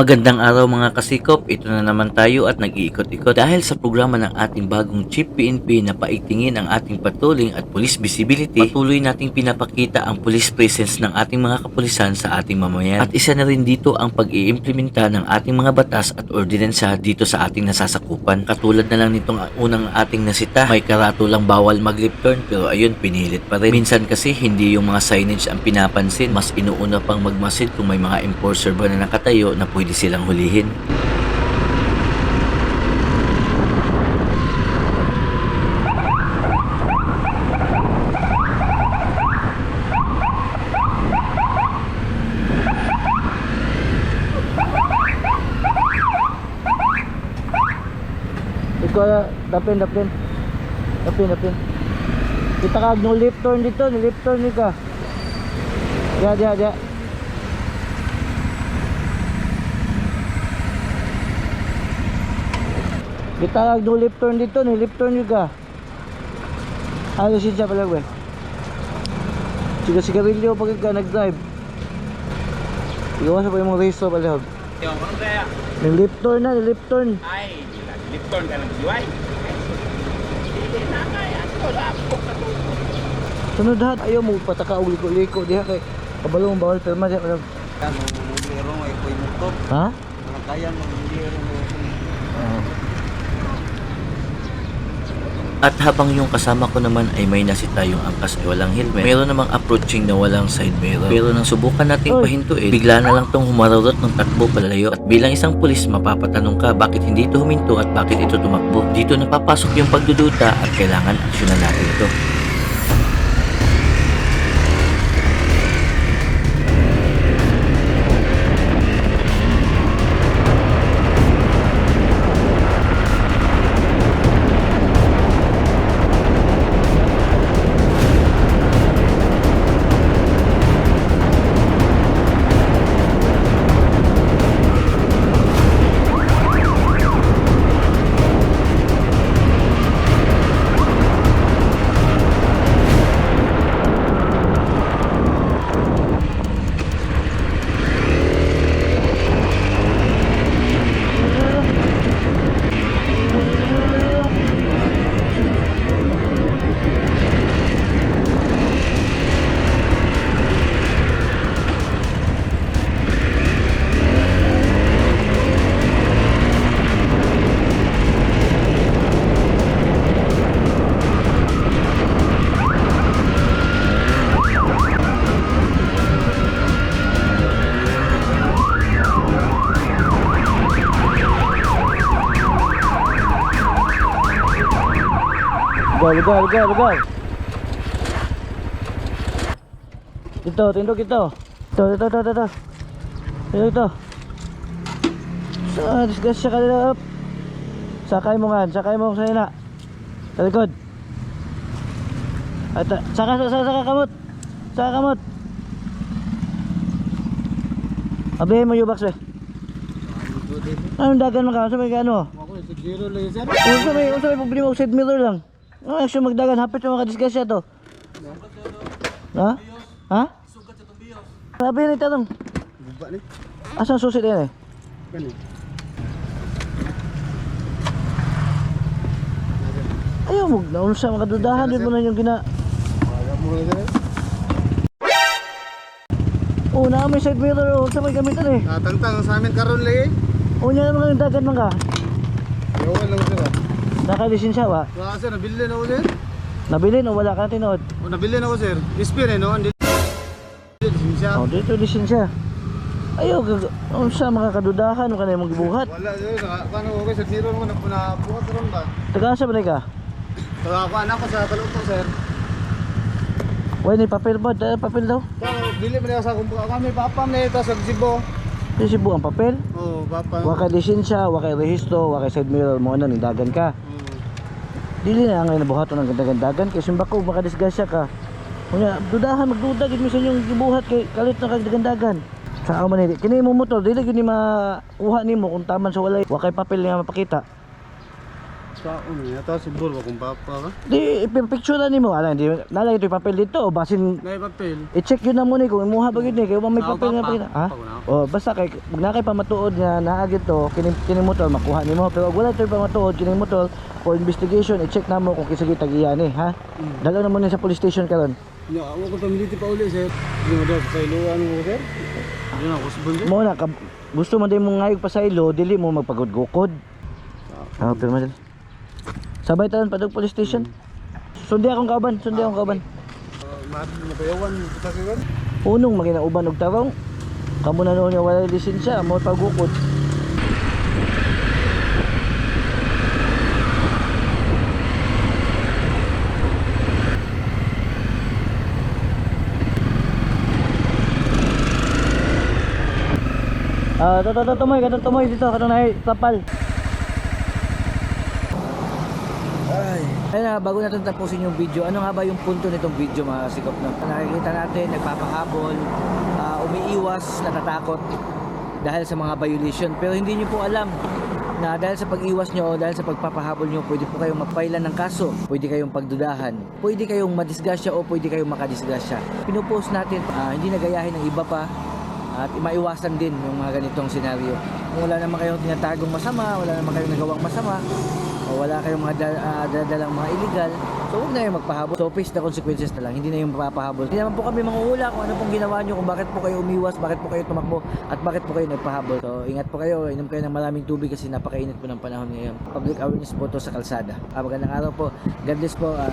Magandang araw mga kasikop, ito na naman tayo at nag-iikot-ikot dahil sa programa ng ating bagong Chief PNP na paigtingin ang ating patrolling at police visibility, patuloy nating pinapakita ang police presence ng ating mga kapulisan sa ating mamayan. At isa na rin dito ang pag-iimplementa ng ating mga batas at ordinensya dito sa ating nasasakupan. Katulad na lang nitong unang ating nasita, may karatulang bawal mag-lip turn pero ayun pinilit pa rin. Minsan kasi hindi yung mga signage ang pinapansin, mas inuuna pang magmasid kung may mga enforcer ba na nakatayo na pwede silang hulihin. Ikaw dapin, dapin. Dapin, dapin. Kita ka, no left turn dito, no left turn ka. Diya, diya, diya. Kita ka, no left turn dito, no left turn ni ka. Ano siya pala, we? Siga sigarilyo pag ka nag-drive. Igawa sa pa yung race pala. Yung ano kaya? Yung left turn na, yung left turn. Ay, Lipton ka ng siway. Sunod lahat, ayaw mo pataka uliko-liko diha kay kabalo mo bawal perma diha kalag. Kan merong ay koy muto. Ha? Mga kaya ng merong At habang yung kasama ko naman ay may nasita yung angkas ay walang helmet, meron namang approaching na walang side mirror. Pero nang subukan nating pahintuin, bigla na lang tong humarurot ng takbo palayo. At bilang isang pulis, mapapatanong ka bakit hindi ito huminto at bakit ito tumakbo. Dito napapasok yung pagdududa at kailangan aksyonan natin ito. Lugar, lugar, lugar, lugar. Dito, tindog ito. Ito, ito, ito, ito, ito. Ito, ito. Sa, discuss siya kanila up. Sakay mo nga, sakay mo sa ina. Sa likod. At, saka, saka, saka, kamot. Saka kamot. Abihin mo yung box, be. Anong dagan mo ka? Sa may ano? Ako si Giro Laser. Unsa may unsa may problema og side mirror lang. Ano action magdagan hapit yung mga disgrasya to. Ha? Ha? Sabi ni tanong. Guba ni. Asa ang susi din eh? Kani. Ayaw mo na unsa mga dudahan din mo na yung gina. Oh, na may side mirror oh, unsa may gamitan eh. Natangtang sa amin karon lay. Unya naman ang dagan man ka. Yawan lang sila. Naka-lisensya ba? Wala sir, nabili na ako sir. Nabilin o wala ka na tinood? O nabili na ako sir. Ispin eh no. Hindi. Siya. Oh, dito lisensya. Ayaw gag unsa mga kadudahan mo kanay mong gibuhat. Wala sir. Naka- Paano ko sa Giro naman ako na bukas ron ba? Taga sa man ka? Taga ako anak ko sa Kalutong sir. Wala ni papel ba? Dahil papel daw. Kaya bili mo na sa kumpuka kami papa na ito sa Cebu. Kasi buang papel. Oh, papa. Wa kay lisensya, wa kay rehistro, wa kay side mirror mo na ni dagan ka. Hmm. Dili na nga nabuhaton ng ganda-gandagan kay simbako makadisgrasya ka. Kunya dudahan magduda gid minsan yung gibuhat kay kalit na kag dagandagan. Sa man ni kini mo motor dili gid ni makuha nimo kung taman sa walay wa kay papel nga mapakita. Sa ano, yata siguro kung papa ka. Di, ipipicture ni mo. Ano, di, nalagay ito yung papel dito. O basin, May papel. i-check yun na muna kung imuha ba yun eh. Kaya may Sa papel nga papa. pa yun. Ha? Na. O, basta kay, na kay pamatuod nga naagit to, kining motor, makuha ni mo. Pero wala ito yung pamatuod, kining motor, for investigation, i-check na mo kung kisagi tagiyan eh, ha? Mm. Dalaw na muna sa police station karon. Nya, ako ko pamiliti pa uli sir. Hindi mo daw sa iluan mo sir. Hindi na ako subon sir. Mo na, ka, gusto mo din mong ngayog pa sa ilo, dili mo magpagod-gukod. Ah, pero madal. Sabay tayo pa police station. Sundi akong kauban, sundi akong kauban. Mahal na payawan sa kiwan. Unong maginauban og tarong. Kamo na noon nga wala lisensya, mo pagukod. Ah, to to to tumoy, kadto tumoy dito, kadto na tapal. Ay. Ayun na, bago natin tapusin yung video, ano nga ba yung punto nitong video mga sikop na? Nakikita natin, nagpapahabol, ah, umiiwas, natatakot dahil sa mga violation. Pero hindi nyo po alam na dahil sa pag-iwas nyo o dahil sa pagpapahabol nyo, pwede po kayong mapailan ng kaso, pwede kayong pagdudahan, pwede kayong madisgrasya o pwede kayong makadisgrasya. Pinupost natin, ah, hindi nagayahin ng iba pa, at maiwasan din yung mga ganitong senaryo. Kung wala naman kayong tinatagong masama, wala naman kayong nagawang masama, o wala kayong mga da- ah, dadalang mga illegal, so huwag na yung magpahabol. So face the consequences na lang, hindi na yung mapapahabol. Hindi naman po kami manguhula kung ano pong ginawa nyo, kung bakit po kayo umiwas, bakit po kayo tumakbo, at bakit po kayo nagpahabol. So ingat po kayo, inom kayo ng maraming tubig kasi napakainit po ng panahon ngayon. Public awareness po to sa kalsada. Ah, magandang araw po. God bless po. ah,